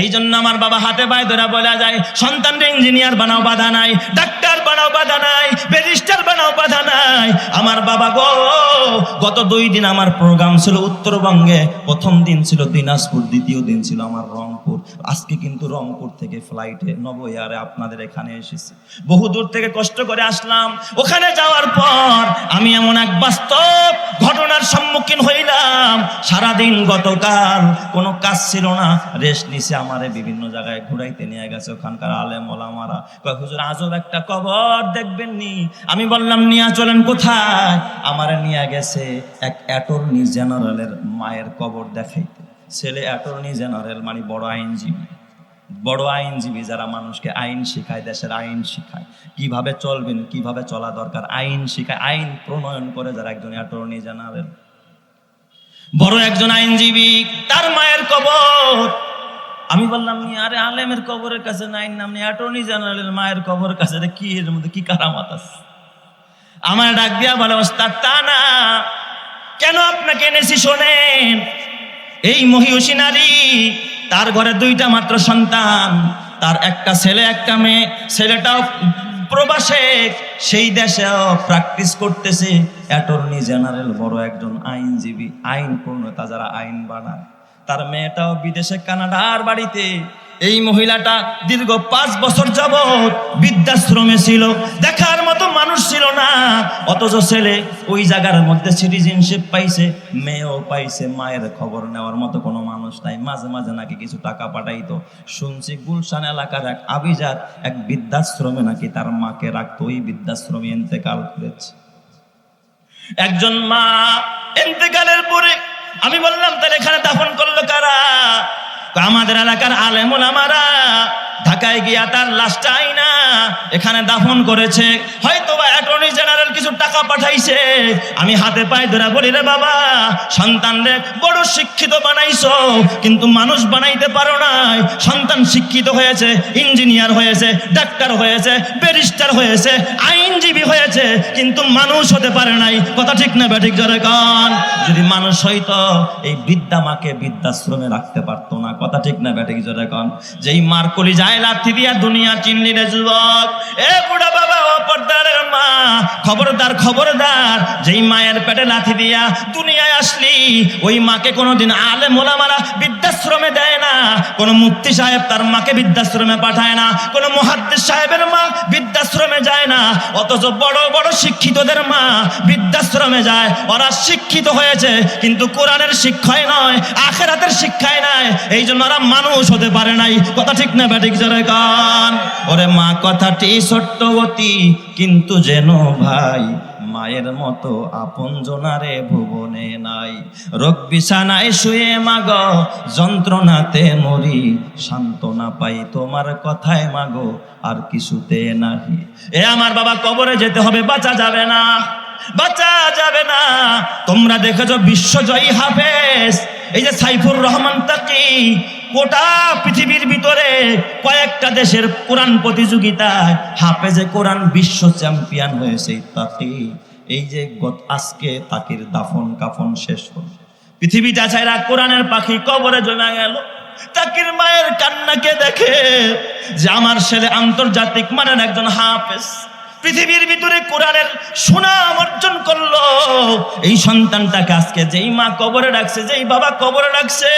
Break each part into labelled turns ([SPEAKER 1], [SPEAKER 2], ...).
[SPEAKER 1] এই জন্য আমার বাবা হাতে পায়ে ধরে বলা যায়, সন্তানরা ইঞ্জিনিয়ার বানাও, বাধা নাই ডাক্তার বানাও, বাধা নাই ব্যারিস্টার বানাও, বাধা নাই। আমার বাবা গো, গত দুই দিন আমার প্রোগ্রাম ছিল উত্তরবঙ্গে, প্রথম দিন ছিল দিনাজপুর, দ্বিতীয় দিন ছিল আমার রংপুর। আজকে কিন্তু রংপুর থেকে ফ্লাইটে নব এয়ারে আপনাদের এখানে এসেছি। বহু দূর থেকে কষ্ট করে আসলাম। ওখানে যাওয়ার পর আমি এমন এক বাস্তব ঘটনার সম্মুখীন হইলাম। সারাদিন গতকাল কোনো কাজ ছিল না রেস্ট নিছে আমারে বিভিন্ন জায়গায় ঘুরাইতে নিয়ে গেছে, ওখানকার আলেম ওলামারা। কয়, হুজুর আজব একটা কবর দেখবেন নি আমি বললাম, নিয়ে, চলেন কোথায়? আমারে নিয়ে গেছে এক অ্যাটর্নি জেনারেলের মায়ের কবর দেখাইতে। ছেলে অ্যাটর্নি জেনারেল মানে বড় আইনজীবী। বড় আইনজীবী যারা মানুষকে আইন শিখায়, দেশের আইন শিখায়। কীভাবে চলবেন, কীভাবে চলা দরকার, আইন শিখায়, আইন প্রণয়ন করে যারা একজন অ্যাটর্নি জেনারেল। বড় একজন আইনজীবী, তার মায়ের কবর আমি বললাম আরে আলেমের কবরের কাছে নাই নাম নি, অ্যাটর্নি জেনারেলের মায়ের কবরের কাছে কি এর মধ্যে কি কারামাত আছে? আমার ডাক দিয়া বলে, ওস্তাদ, তা না, কেন আপনাকে এনেছি শোনেন? এই মহিষী নারী, তার ঘরে দুইটা মাত্র সন্তান, তার একটা ছেলে, একটা মেয়ে, ছেলেটাও প্রবাসে, সেই দেশেও প্র্যাকটিস করতেছে। অ্যাটর্নি জেনারেল বড় একজন আইনজীবী আইন পূর্ণতা যারা আইন বানায়। তার মেয়েটাও বিদেশে কানাডার বাড়িতে। এই মহিলাটা দীর্ঘ পাঁচ বছর যাবৎ বৃদ্ধাশ্রমে ছিল, দেখার মতো মানুষ ছিল না, অথচ ছেলে ওই জায়গার মধ্যে সিটিজেনশিপ পাইছে, মেয়েও পাইছে, মায়ের খবর নেওয়ার মতো কোনো মানুষ নাই। মাঝে মাঝে নাকি কিছু টাকা পাঠাইতো। শুনছি গুলশান এলাকার এক আভিজাত এক বৃদ্ধাশ্রমে নাকি তার মাকে রাখতো, ওই বৃদ্ধাশ্রমে ইন্তেকাল করেছে। একজন মা ইন্তেকালের পরে আমি বললাম তাহলে এখানে দাফন করল কারা? আমাদের এলাকার আলেমুল আমারা। ঢাকায় গিয়া তার লাশটা আইনা এখানে দাফন করেছে। হয়তো বা অ্যাটর্নি জেনারেল কিছু টাকা পাঠাইছে। আমি হাতে পায়ে ধরে বলি, রে বাবা সন্তান রে বড় শিক্ষিত বানাইছো, কিন্তু মানুষ বানাইতে পারো নাই। সন্তান শিক্ষিত হয়েছে, ইঞ্জিনিয়ার হয়েছে, ডাক্তার হয়েছে, ব্যারিস্টার হয়েছে, আইনজীবী হয়েছে, কিন্তু মানুষ হতে পারে নাই। কথা ঠিক না ব্যাঠিক জরে কন? যদি মানুষ হইতো, এই বৃদ্ধা মাকে বৃদ্ধাশ্রমে রাখতে পারতো না। কথা ঠিক না ব্যাঠিক জরে কন? যেই মার কলি যায় লাথি দিয়া দুনিয়া চিনলি রে যুবক। এ বুড়া বাবা ও পর্দারের খবরদার খবরদার যেই মায়ের পেটে লাথি দিয়া দুনিয়ায় আসলি, ওই মাকে কোনোদিন আলে মোলামারা বৃদ্ধাশ্রমে দেয় না। কোনো মুক্তি সাহেব তার মাকে বৃদ্ধাশ্রমে পাঠায় না। কোনো মহাদ্দেশ সাহেবের মা বৃদ্ধাশ্রমে যায় না। অথচ বড় বড় শিক্ষিতদের মা বৃদ্ধাশ্রমে যায়। ওরা শিক্ষিত হয়েছে, কিন্তু কোরআনের শিক্ষায় নয়, আখেরাতের শিক্ষায় নয় এই জন্য ওরা মানুষ হতে পারে নাই। কথা ঠিক না ব্যাটিক জোরে গান ওরে মা, কথাটি সত্যবতী কিন্তু যেন ভাই? মায়ের মতো আপন জনারে ভুবনে নাই। রোগ বিছানায় শুয়ে মাগ, যন্ত্রণাতে মরি। সান্ত্বনা পাই তোমার কথায় মাগো, আর কিছুতে নাহি। এ আমার বাবা, কবরে যেতে হবে, বাঁচা যাবে না। বাঁচা যাবে না। তোমরা দেখেছ বিশ্বজয়ী হাফেজ। এই যে সাইফুর রহমান তাকি গোটা পৃথিবীর ভিতরে কয়েকটা দেশের কোরআন প্রতিযোগিতায় হাফেজে কোরআন বিশ্ব চ্যাম্পিয়ন হয়েছে তাকে এই যে আজকে তাকির দাফন কাফন শেষ হল। পৃথিবীটা ছাইরা কোরআনের পাখি কবরে জমা গেল। তাকির মায়ের কান্নাকে দেখে যে আমার ছেলে আন্তর্জাতিক মানের একজন হাফেজ। পৃথিবীর ভিতরে কোরআনের সুনাম অর্জন করল। এই সন্তানটাকে আজকে যেই মা কবরে রাখছে, যেই বাবা কবরে রাখছে,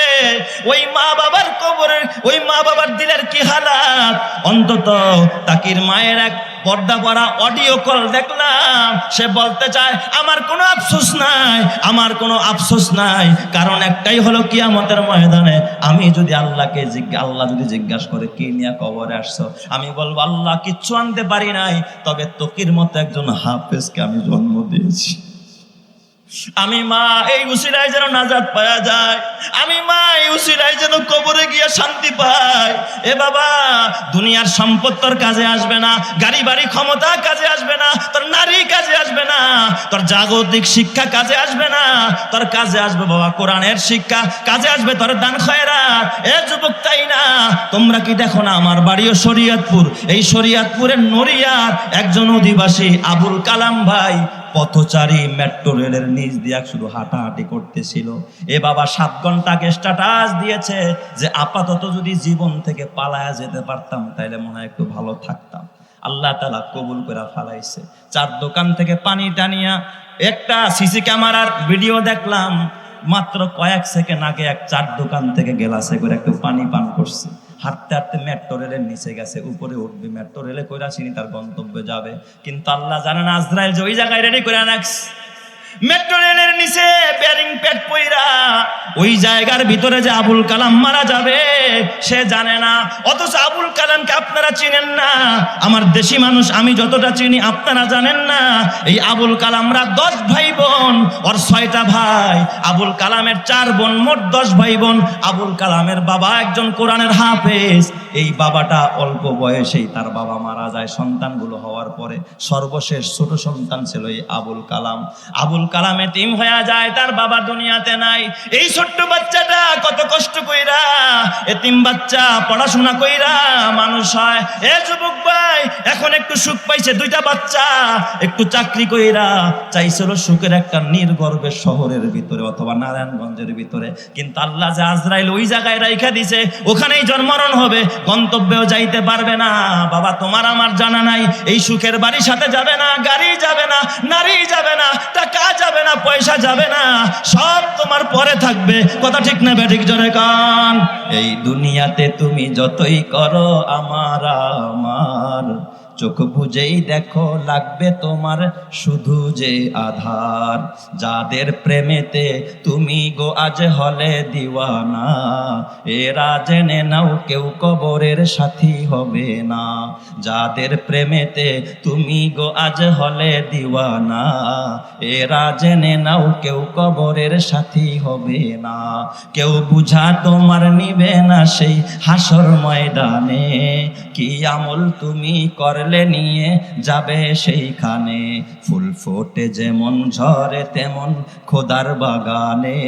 [SPEAKER 1] ওই মা বাবার কবরের, ওই মা বাবার দিলের কি হালাত? অন্তত তাকির মায়ের এক পর্দা পরা অডিও কল দেখলাম। সে বলতে চায়, আমার কোনো আফসোস নাই, আমার কোনো আফসোস নাই। কারণ একটাই হলো কি আমাদের ময়দানে। আমি যদি আল্লাহকে আল্লাহ যদি জিজ্ঞাসা করে, কি নিয়ে কবরে আসছো? আমি বলব, আল্লাহ কিচ্ছু আনতে পারি নাই, তবে তকির মতো একজন হাফেজকে আমি জন্ম দিয়েছি। আমি মা, এই উসিলায় যেন নাজাদ পাওয়া যায়। আমি মা, এই উসিলায় যেন কবরে গিয়ে শান্তি পায়। এ বাবা, দুনিয়ার সম্পদ তোর কাজে আসবে না গাড়ি বাড়ি ক্ষমতা কাজে আসবে না, তোর নারী কাজে আসবে না, তোর জাগতিক শিক্ষা কাজে আসবে না, তোর কাজে আসবে বাবা কোরআনের শিক্ষা, কাজে আসবে তোর দান খয়রা এ যুবক তাই না, তোমরা কি দেখো না আমার বাড়িও শরিয়তপুর? এই শরিয়তপুরের নড়িয়ার একজন অধিবাসী, আবুল কালাম ভাই পথচারী মেট্রো রেলের নিচ দিয়া শুধু হাঁটাহাঁটি করতেছিল। এ বাবা সাত ঘন্টাকে স্ট্যাটাস দিয়েছে যে আপাতত যদি জীবন থেকে পালায়া যেতে পারতাম, তাইলে মনে হয় একটু ভালো থাকতাম। আল্লাহ তালা কবুল করে ফালাইছে। চার দোকান থেকে পানি টানিয়া একটা সিসি ক্যামেরার ভিডিও দেখলাম, মাত্র কয়েক সেকেন্ড আগে এক চার দোকান থেকে গেলাসে করে একটু পানি পান করছে। হাঁটতে হাঁটতে মেট্রো রেলের নিচে গেছে, উপরে উঠবে। মেট্রো রেলে কইরা চিনি তার গন্তব্যে যাবে। কিন্তু আল্লাহ জানেন আজরাইল যে ওই জায়গায় রেডি করে রাখছে। মেট্রো রেলের নিচে ব্যারিং পেট পইরা ওই জায়গার ভিতরে যে আবুল কালাম মারা যাবে, সে জানে না। অথচ আবুল কালামকে আপনারা চিনেন না। আমার দেশি মানুষ, আমি যতটা চিনি, আপনারা জানেন না। এই আবুল কালামরা দশ ভাই বোন ওর ছয়টা ভাই। আবুল কালামের চার বোন, মোট দশ ভাই বোন আবুল কালামের বাবা একজন কোরআনের হাফেজ। এই বাবাটা অল্প বয়সেই তার বাবা মারা যায়। সন্তানগুলো হওয়ার পরে সর্বশেষ ছোট সন্তান ছিল এই আবুল কালাম। আবুল কালাম এতিম হয়ে যায়, তার বাবা দুনিয়াতে নাই। এই ছোট্ট বাচ্চাটা কত কষ্ট কইরা, এতিম বাচ্চা, পড়াশোনা কইরা মানুষ হয়। এ যুবক ভাই, এখন একটু সুখ পাইছে দুইটা বাচ্চা, একটু চাকরি কইরা চাইছিল সুখের একটা নির্গর্বের শহরের ভিতরে অথবা নারায়ণগঞ্জের ভিতরে। কিন্তু আল্লাহ যে আজরাইল ওই জায়গায় রাইখা দিছে, ওখানেই জন্মরণ হবে, গন্তব্যেও যাইতে পারবে না। বাবা, তোমার আমার জানা নাই, এই সুখের বাড়ির সাথে যাবে না, গাড়ি যাবে না, নারী যাবে না, টাকা যাবে না, পয়সা যাবে না, সব তোমার পরে থাকবে। কথা ঠিক না ব্যাঠিক জোরে কান? এই দুনিয়াতে তুমি যতই করো, আমার আমার। চোখ বুঝেই দেখো, লাগবে তোমার শুধু যে আধার। যাদের প্রেমেতে তুমি গো আজ হলে দিওয়ানা, এরা জেনে নাও কেউ কবরের সাথী হবে না। যাদের প্রেমেতে তুমি গো আজ হলে দিওয়ানা, এরা জেনে নাও কেউ কবরের সাথী হবে না। কেউ বুঝা তোমার নিবে না সেই হাসর ময়দানে, কি আমল তুমি করলে নিয়ে যাবে সেইখানে। ফুল ফোটে যেমন ঝরে তেমন খোদার বাগানে।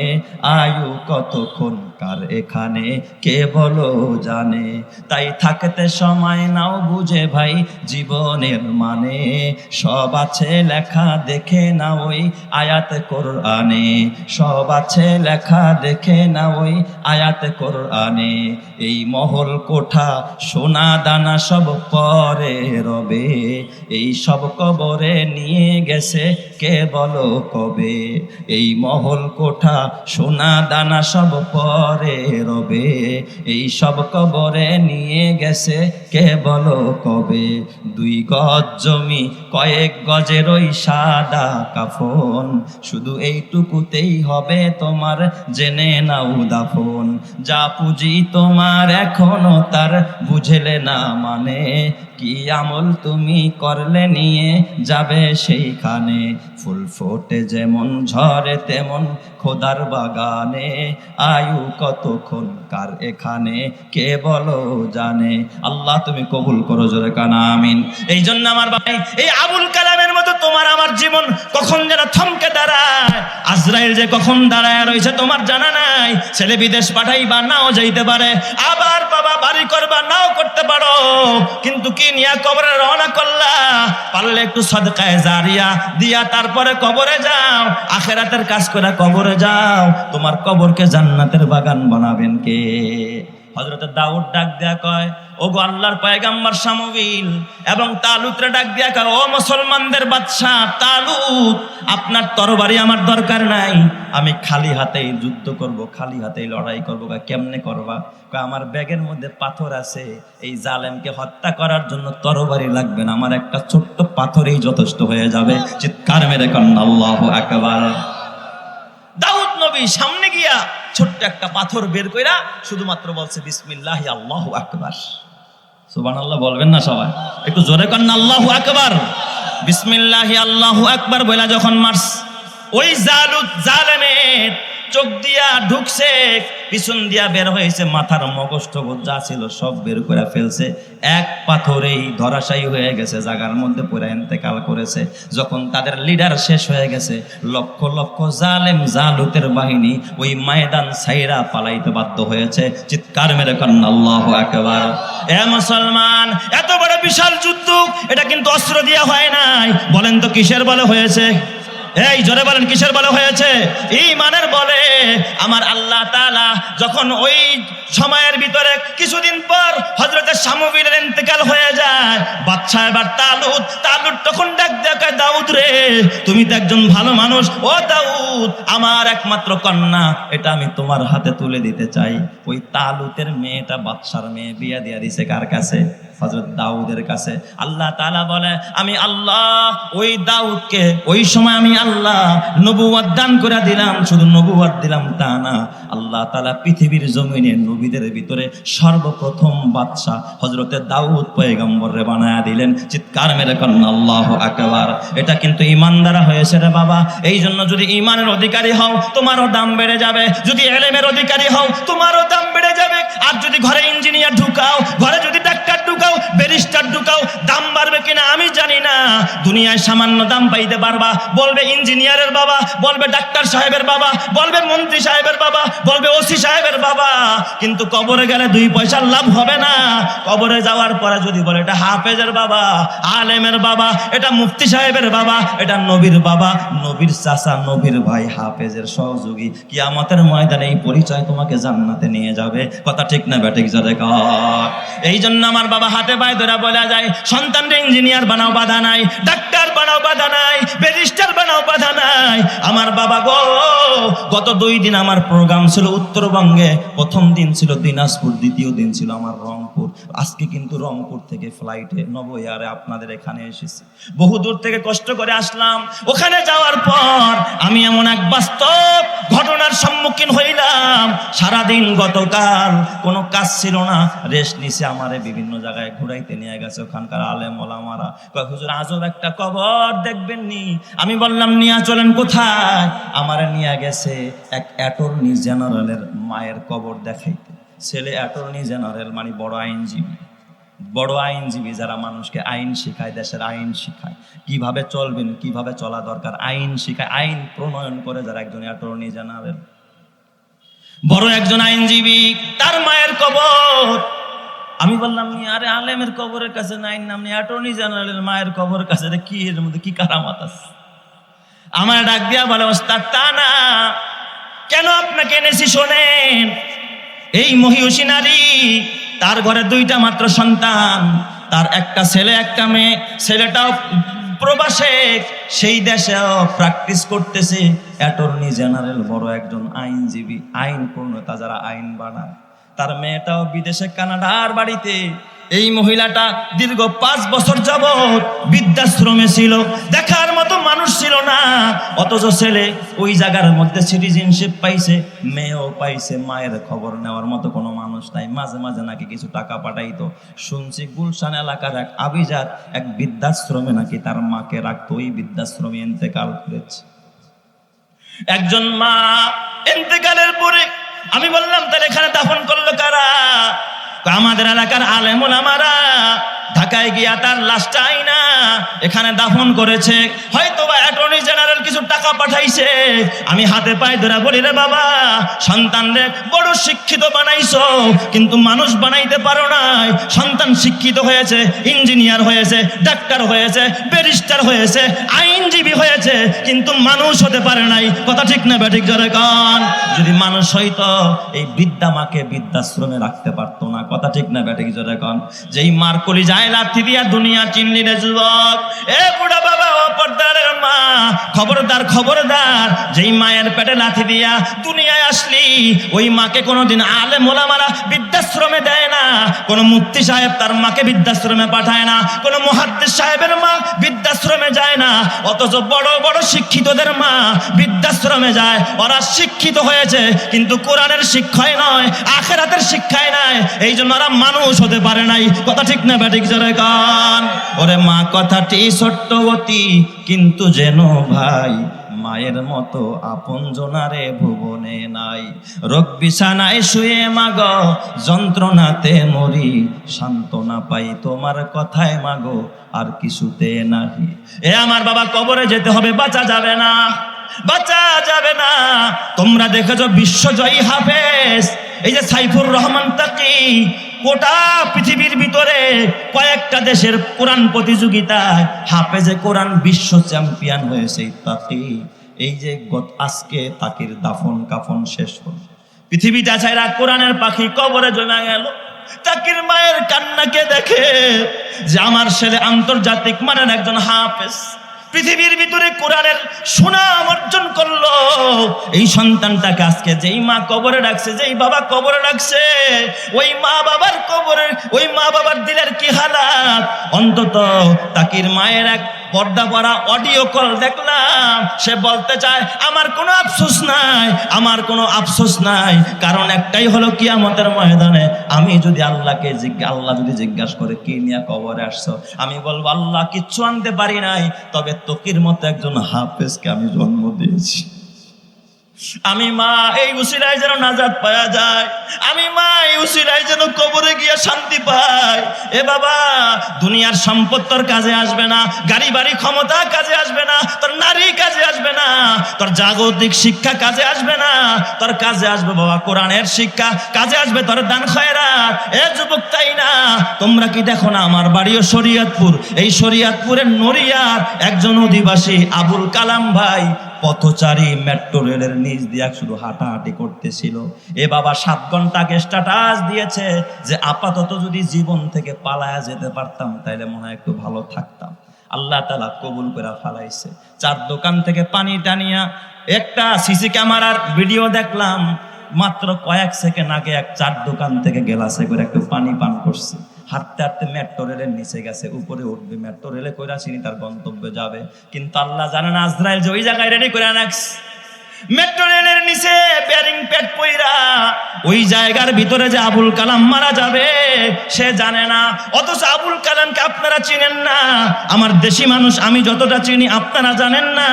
[SPEAKER 1] আয়ু কতক্ষণ কার এখানে। কে বলো জানে? তাই থাকতে সময় নাও বুঝে ভাই জীবনের মানে। সব আছে লেখা দেখে না ওই আয়াত কোরআনে। সব আছে লেখা দেখে না ওই আয়াত কোরআনে। এই মহল কোঠা, সোনা দানা সব পরে রবে। এই সব কবরে নিয়ে গেছে কে বলো কবে? এই মহল কোঠা, সোনা দানা সব পরে রবে, এই সব কবরে নিয়ে গেছে কে বলো কবে? দুই গজ জমি, কয়েক গজের ওই সাদা কাফন, শুধু এইটুকুতেই হবে তোমার, জেনে নাও দাফন। যা পুঁজি তোমার এখনও তার, বুঝেলে না মানে। কি আমল তুমি করলে নিয়ে যাবে সেইখানে? ফুল ফোটে যেমন ঝরে তেমন খোদার বাগানে, আয়ু কতক্ষণ? কার এখানে? কে বলো জানে? আল্লাহ তুমি কবুল করো জোরে কানা, আমিন। এই জন্য আমার ভাই, এই আবুল কালামের মতো তোমার আমার জীবন কখন যেন থমকে দাঁড়ায়? আজরাইল যে কখন দাঁড়ায় রয়েছে তোমার জানা নাই। ছেলে বিদেশ পাঠাই বা নাও যাইতে পারে। আবার বাবা বাড়ি করবা, নাও করতে পারো। কিন্তু কি নিয়া কবরে রওনা করলা? পারলে একটু সদকায় জারিয়া দিয়া তারপরে কবরে যাও। আখেরাতের কাজ করে কবরে যাও। তোমার কবরকে জান্নাতের বাগান বানাবেন কে? হজরত দাউদ ডাক কয় ও গো আল্লাহর পয়গাম্বার সামবিল এবং তালুতরে ডাক দিয়া কয়, ও মুসলমানদের বাদশাহ তালুত, আপনার তরবারি আমার দরকার নাই। আমি খালি হাতেই যুদ্ধ করব, খালি হাতেই লড়াই করব। কেমনে করবা? আমার ব্যাগের মধ্যে পাথর আছে। এই জালেমকে হত্যা করার জন্য তরবারি লাগবে না। আমার একটা ছোট্ট পাথরেই যথেষ্ট হয়ে যাবে। চিৎকার মেরে কন্যা আল্লাহ দাউদ নবী সামনে গিয়া ছোট্ট একটা পাথর বের কইরা শুধুমাত্র বলছে, বিসমিল্লাহ আল্লাহ আকবার। সুবহানাল্লাহ, বলবেন না সবাই? একটু জোরে কর না, আল্লাহ আকবার। বিসমিল্লাহ আল্লাহ আকবার, বইলা যখন মার্স ওই জালুত জালেমের চোখ দিয়া ঢুকছে, পিছন দিয়া বের হয়েছে, মাথার মগজ যা ছিল সব বের করে ফেলছে। এক পাথরেই ধরাশায়ী হয়ে গেছে, জাগার মধ্যে পুরা এন্তেকাল করেছে। যখন তাদের লিডার শেষ হয়ে গেছে, লক্ষ লক্ষ জালেম জালুতের বাহিনী ওই ময়দান সাইরা পালাইতে বাধ্য হয়েছে। চিৎকার মেরে কন্যা, আল্লাহ একবার এ মুসলমান, এত বড় বিশাল যুদ্ধ, এটা কিন্তু অস্ত্র দিয়ে হয় নাই। বলেন তো কিসের বলে হয়েছে? এই জোরে বলেন, কিসের বলে হয়েছে? ইমানের বলে, আমার আল্লাহ তালা যখন ওই সময়ের ভিতরে কিছুদিন পর হজরতের সামুবিলের ইন্তেকাল হয়ে যায়, বাদশাহ এবার তালুদ তালুত তখন ডাক দেখায় দাউদ রে, তুমি তো একজন ভালো মানুষ। ও দাউদ, আমার একমাত্র কন্যা, এটা আমি তোমার হাতে তুলে দিতে চাই। ওই তালুতের মেয়েটা বাদশার মেয়ে বিয়া দিয়ে দিছে কার কাছে? হজরত দাউদের কাছে। আল্লাহ তাআলা বলে, আমি আল্লাহ, ওই দাউদকে ওই সময় আমি আল্লাহ নবুয়াদ দান করে দিলাম। শুধু নবুয়াদ দিলাম তা না, আল্লাহ তাআলা পৃথিবীর জমিনে নবীদের ভিতরে সর্বপ্রথম বাদশাহ হজরতে দাউদ পয়গম্বরে বানায়া দিলেন। চিৎকার মেরে কন্যা, আল্লাহ আকবার। এটা কিন্তু ইমান দ্বারা হয়েছে রে বাবা। এই জন্য যদি ইমানের অধিকারী হও, তোমারও দাম বেড়ে যাবে। যদি এলেমের অধিকারী হও, তোমারও দাম বেড়ে যাবে। আর যদি ঘরে ইঞ্জিনিয়ার ঢুকাও, ঘরে যদি ডাক্তার ঢুকাও ব্যারিস্টার ঢুকাও, দাম বাড়বে কিনা আমি জানি না। দুনিয়ায় সামান্য দাম পাইতে পারবা। বলবে ইঞ্জিনিয়ারের বাবা, বলবে ডাক্তার সাহেবের বাবা, বলবে মন্ত্রী সাহেবের বাবা, বলবে ওসি সাহেবের বাবা। কিন্তু কবরে গেলে দুই পয়সার লাভ হবে না। কবরে যাওয়ার পরে যদি বলে এটা হাফেজের বাবা, আলেমের বাবা, এটা মুফতি সাহেবের বাবা, এটা নবীর বাবা, নবীর চাচা, নবীর ভাই হাফেজের সহযোগী কি আমাদের ময়দানে এই পরিচয় তোমাকে জান্নাতে নিয়ে যাবে। কথা ঠিক না ব্যাটিক কর এই জন্য আমার বাবা হাতে পায়ে ধরা বলা যায় সন্তানকে ইঞ্জিনিয়ার বানাও বাধা নাই ডাক্তার বানাও বাধা নাই ব্যারিস্টার বানাও বাধা নাই। আমার বাবা গো, গত দুই দিন আমার প্রোগ্রাম ছিল উত্তরবঙ্গে, প্রথম দিন ছিল দিনাজপুর, দ্বিতীয় দিন ছিল আমার রংপুর। আজকে কিন্তু রংপুর থেকে ফ্লাইটে নবয়ারে আপনাদের এখানে এসেছি। বহু দূর থেকে কষ্ট করে আসলাম, ওখানে যাওয়ার পর আমি এমন এক বাস্তব সম্মুখীন হইলাম। সারাদিন গতকাল কোনো কাজ ছিল না। রেস্ট নিছে আমারে বিভিন্ন জায়গায় ঘুরাইতে নিয়ে গেছে। ওখানকার আলেম ওলামারা কয়, হুজুর, আজব একটা কবর দেখবেন নি আমি বললাম, নিয়ে চলেন কোথায়? আমারে নিয়ে গেছে এক অ্যাটর্নি জেনারেলের মায়ের কবর দেখাইতে। ছেলে অ্যাটর্নি জেনারেল মানে বড় আইনজীবী। বড় আইনজীবী যারা মানুষকে আইন শিখায়, দেশের আইন শিখায়। কীভাবে চলবেন, কীভাবে চলা দরকার, আইন শিখায়, আইন প্রণয়ন করে যারা একজন অ্যাটর্নি জেনারেল। বড় একজন আইনজীবী, তার মায়ের কবর। আমি বললাম আরে আলেমের কবরের কাছে নাইন নাম নি অ্যাটর্নি জেনারেলের মায়ের কবরের কাছে কি এর মধ্যে, কি কারামাত আছে? আমার ডাক দিয়া বলে, ওস্তাদ, তা না, কেন আপনাকে এনেছি শোনেন? এই মহিষী নারী, তার ঘরে দুইটা মাত্র সন্তান, তার একটা ছেলে, একটা মেয়ে, ছেলেটাও প্রবাসে সেই দেশেও প্র্যাকটিস করতেছে। অ্যাটর্নি জেনারেল বড় একজন আইনজীবী, আইন পূর্ণতা যারা আইন বানায়। তার মেয়েটাও বিদেশে কানাডার বাড়িতে। এই মহিলাটা দীর্ঘ পাঁচ বছর যাবৎ বৃদ্ধাশ্রমে ছিল। দেখার মতো মানুষ অথচ ছেলে ওই জায়গার মধ্যে সিটিজেনশিপ পাইছে, মেয়েও পাইছে, মায়ের খবর নেওয়ার মতো কোনো মানুষ নাই। মাঝে মাঝে নাকি কিছু টাকা পাঠাইতো। শুনছি গুলশান এলাকার এক আভিজাত এক বৃদ্ধাশ্রমে নাকি তার মাকে রাখতো। ওই বৃদ্ধাশ্রমে ইন্তেকাল করেছে। একজন মা ইন্তেকালের পরে আমি বললাম, তাহলে এখানে দাফন করল কারা? আমাদের এলাকার আলেমুল আমারা ঢাকায় গিয়া তার লাশটাই না এখানে দাফন করেছে। হয়তো বা অ্যাটর্নি জেনারেল কিছু টাকা পাঠাইছে। আমি হাতে পায়ে ধরা বলি, রে বাবা, সন্তানরে বড় শিক্ষিত বানাইছো, কিন্তু মানুষ বানাইতে পারো নাই। সন্তান শিক্ষিত হয়েছে, ইঞ্জিনিয়ার হয়েছে, ডাক্তার হয়েছে, ব্যারিস্টার হয়েছে, আইনজীবী হয়েছে, কিন্তু মানুষ হতে পারে নাই। কথা ঠিক না ব্যাঠিক জরে কান? যদি মানুষ হইতো, এই বৃদ্ধা মাকে বৃদ্ধাশ্রমে রাখতে পারতো না। কথা ঠিক না ব্যাঠিক জরে কান? যেই মার কলি যায় লাথি তিরিয়া দুনিয়া চিনলি রে যুবক। এ বুড়া বাবা, ও পর্দার মা, খবরদার খবরদার, যেই মায়ের পেটে লাথি দিয়া দুনিয়ায় আসলি, ওই মাকে কোনোদিন আলে মোলামারা বৃদ্ধাশ্রমে দেয় না। কোনো মুক্তি সাহেব তার মাকে বৃদ্ধাশ্রমে পাঠায় না, কোনো মহাদ্দেশ সাহেবের মা বৃদ্ধাশ্রমে যায় না। অথচ বড় বড় শিক্ষিতদের মা বৃদ্ধাশ্রমে যায়। ওরা শিক্ষিত হয়েছে, কিন্তু কোরআনের শিক্ষায় নয়, আখেরাতের শিক্ষায় নাই। এই জন্য ওরা মানুষ হতে পারে নাই। কথা ঠিক না ব্যাটিক জরে গান ওরে মা, কথাটি সত্যবতী কিন্তু যেন ভাই মায়ের মতো আপন জনারে ভুবনে নাই। রোগ বিছানায় শুয়ে মাগ, যন্ত্রণাতে মরি, সান্ত্বনা পাই তোমার কথায় মাগো, আর কিছুতে নাহি। এ আমার বাবা, কবরে যেতে হবে, বাঁচা যাবে না, বাঁচা যাবে না। তোমরা দেখেছ বিশ্বজয়ী হাফেজ, এই যে সাইফুর রহমান তাকি, গোটা পৃথিবীর ভিতরে কয়েকটা দেশের কোরআন প্রতিযোগিতায় হাফেজে কোরআন বিশ্ব চ্যাম্পিয়ন হয়েছে তাকে। এই যে গত- আজকে তাকির দাফন কাফন শেষ হল। পৃথিবীটা ছাড়া কোরআনের পাখি কবরে জমা গেল। তাকির মায়ের কান্নাকে দেখে যে আমার ছেলে আন্তর্জাতিক মানের একজন হাফেজ। পৃথিবীর ভিতরে কোরআনের সুনাম অর্জন করল। এই সন্তানটাকে আজকে যেই মা কবরে রাখছে, যেই বাবা কবরে রাখছে, ওই মা বাবার কবরে, ওই মা বাবার দিলের কি হালাত? অন্তত তাকির মায়ের এক পর্দা পরা অডিও কল দেখলাম। সে বলতে চায়, আমার কোনো আফসোস নাই, আমার কোনো আফসোস নাই। কারণ একটাই হলো কি আমাদের ময়দানে, আমি যদি আল্লাহকে জিজ্ঞা, আল্লাহ যদি জিজ্ঞাসা করে, কি নিয়ে কবরে আসছো? আমি বলব, আল্লাহ, কিচ্ছু আনতে পারি নাই। তবে তোকির মতো একজন হাফেজকে আমি জন্ম দিয়েছি। আমি মা, এই উসিলায় যেন নাজাত পাওয়া যায়। আমি মা, এই উসিলায় যেন কবরে গিয়ে শান্তি পাই। এ বাবা, দুনিয়ার সম্পদ তোর কাজে আসবে না। গাড়ি বাড়ি ক্ষমতা কাজে আসবে না। তোর নারী কাজে আসবে না। তোর জাগতিক শিক্ষা কাজে আসবে না। তোর কাজে আসবে বাবা কোরআনের শিক্ষা। কাজে আসবে তোর দান খয়রাত। এ যুবক তাই না? তোমরা কি দেখো না আমার বাড়িও শরিয়তপুর? এই শরিয়তপুরের নড়িয়ার একজন অধিবাসী, আবুল কালাম ভাই পথচারী মেট্রো রেলের নিচ দিয়া শুধু হাঁটাহাঁটি করতেছিল। এ বাবা সাত ঘণ্টা ঘন্টাকে স্ট্যাটাস দিয়েছে যে আপাতত যদি জীবন থেকে পালায়া যেতে পারতাম তাহলে মনে হয় একটু ভালো থাকতাম। আল্লাহ তালা কবুল করে ফালাইছে। চার দোকান থেকে পানি টানিয়া একটা সিসি ক্যামেরার ভিডিও দেখলাম, মাত্র কয়েক সেকেন্ড আগে এক চার দোকান থেকে গেলাসে করে একটু পানি পান করছে। হাঁটতে হাঁটতে মেট্রো রেলের নিচে গেছে, উপরে উঠবে। মেট্রো রেলে কইরা সিনি তার গন্তব্যে যাবে। কিন্তু আল্লাহ জানেন আজরাইল যে ওই জায়গায় রেডি করে রাখছে। মেট্রো রেলের নিচে ব্যারিং পেট পইরা ওই জায়গার ভিতরে যে আবুল কালাম মারা যাবে, সে জানে না। অথচ আবুল কালামকে আপনারা চিনেন না। আমার দেশি মানুষ, আমি যতটা চিনি, আপনারা জানেন না।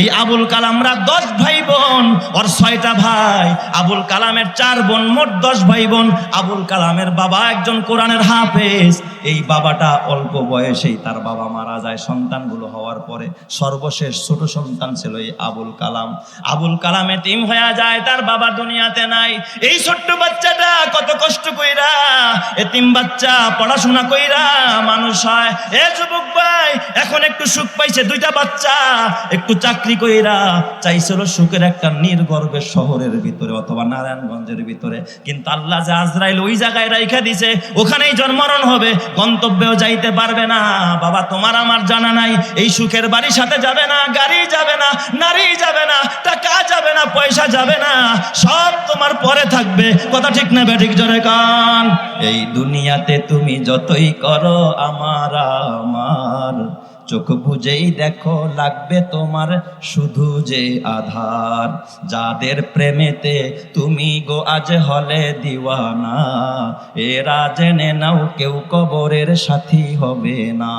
[SPEAKER 1] এই আবুল কালামরা দশ ভাই বোন ওর ছয়টা ভাই। আবুল কালামের চার বোন, মোট দশ ভাই বোন আবুল কালামের বাবা একজন কোরআনের হাফেজ। এই বাবাটা অল্প বয়সেই তার বাবা মারা যায়। সন্তানগুলো হওয়ার পরে সর্বশেষ ছোট সন্তান ছিল এই আবুল কালাম। আবুল কালাম এতিম হয়ে যায়, তার বাবা দুনিয়াতে নাই। এই ছোট্ট বাচ্চাটা কত কষ্ট কইরা এতিম বাচ্চা পড়াশোনা কইরা মানুষ হয়। এ যুবক ভাই, এখন একটু সুখ পাইছে, দুইটা বাচ্চা, একটু চাকরি কইরা চাইছিল সুখের একটা নির্গর্বের শহরের ভিতরে অথবা নারায়ণগঞ্জের ভিতরে। কিন্তু আল্লাহ যে আজরাইল ওই জায়গায় রাইখা দিছে, ওখানেই জন্মরণ হবে, গন্তব্যেও যাইতে পারবে না। বাবা, তোমার আমার জানা নাই, এই সুখের বাড়ির সাথে যাবে না, গাড়ি যাবে না, নারী যাবে না, টাকা যাবে না, পয়সা যাবে না, সব তোমার পরে থাকবে। কথা ঠিক না ঠিক জোরে কান। এই দুনিয়াতে তুমি যতই করো, আমার আমার। চোখ বুঝেই দেখো, লাগবে তোমার শুধু যে আধার। যাদের প্রেমেতে তুমি গো আজ হলে দিওয়ানা, এরা জেনে নাও কেউ কবরের সাথী হবে না।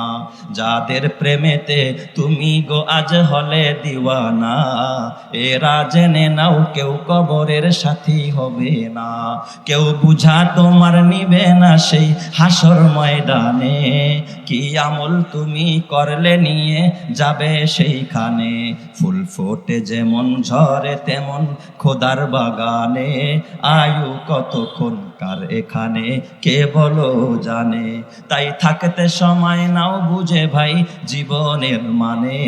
[SPEAKER 1] যাদের প্রেমেতে তুমি গো আজ হলে দিওয়ানা, এরা জেনে নাও কেউ কবরের সাথী হবে না। কেউ বুঝা তোমার নিবে না সেই হাসর ময়দানে, কি আমল তুমি করলে নিয়ে যাবে সেইখানে। ফুল ফোটে যেমন ঝরে তেমন খোদার বাগানে। আয়ু কতক্ষণ কার এখানে, কে বলো জানে? তাই থাকতে সময় নাও বুঝে ভাই জীবনের মানে।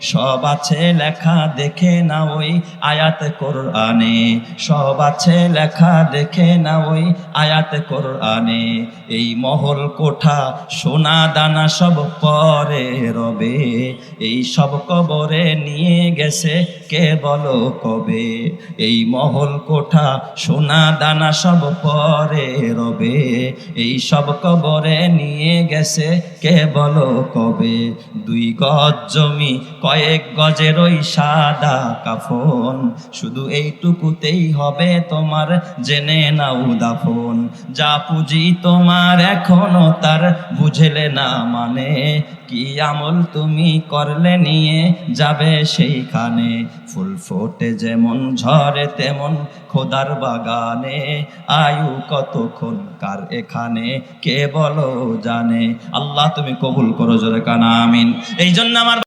[SPEAKER 1] সব আছে লেখা দেখে না ওই আয়াত কোরআনে। সব আছে লেখা দেখে না ওই আয়াত কোরআনে। এই মহল কোঠা, সোনা দানা সব পরে রবে। এই সব কবরে নিয়ে গেছে কে বলো কবে? এই মহল কোঠা, সোনা দানা সব পরে রবে, এই সব কবরে নিয়ে গেছে কে বলো কবে? দুই গজ জমি, কয়েক গজের ওই সাদা কাফন। শুধু এইটুকুতেই হবে তোমার, জেনে নাও দাফন। যা পুঁজি তোমার এখনও তার, বুঝেলে না মানে। কি আমল তুমি করলে নিয়ে যাবে সেইখানে? ফুল ফোটে যেমন ঝরে তেমন খোদার বাগানে। আয়ু কতক্ষণ কার এখানে, কে বলো জানে? আল্লাহ তুমি কবুল করো জোরে কানা, আমিন। এই জন্য আমার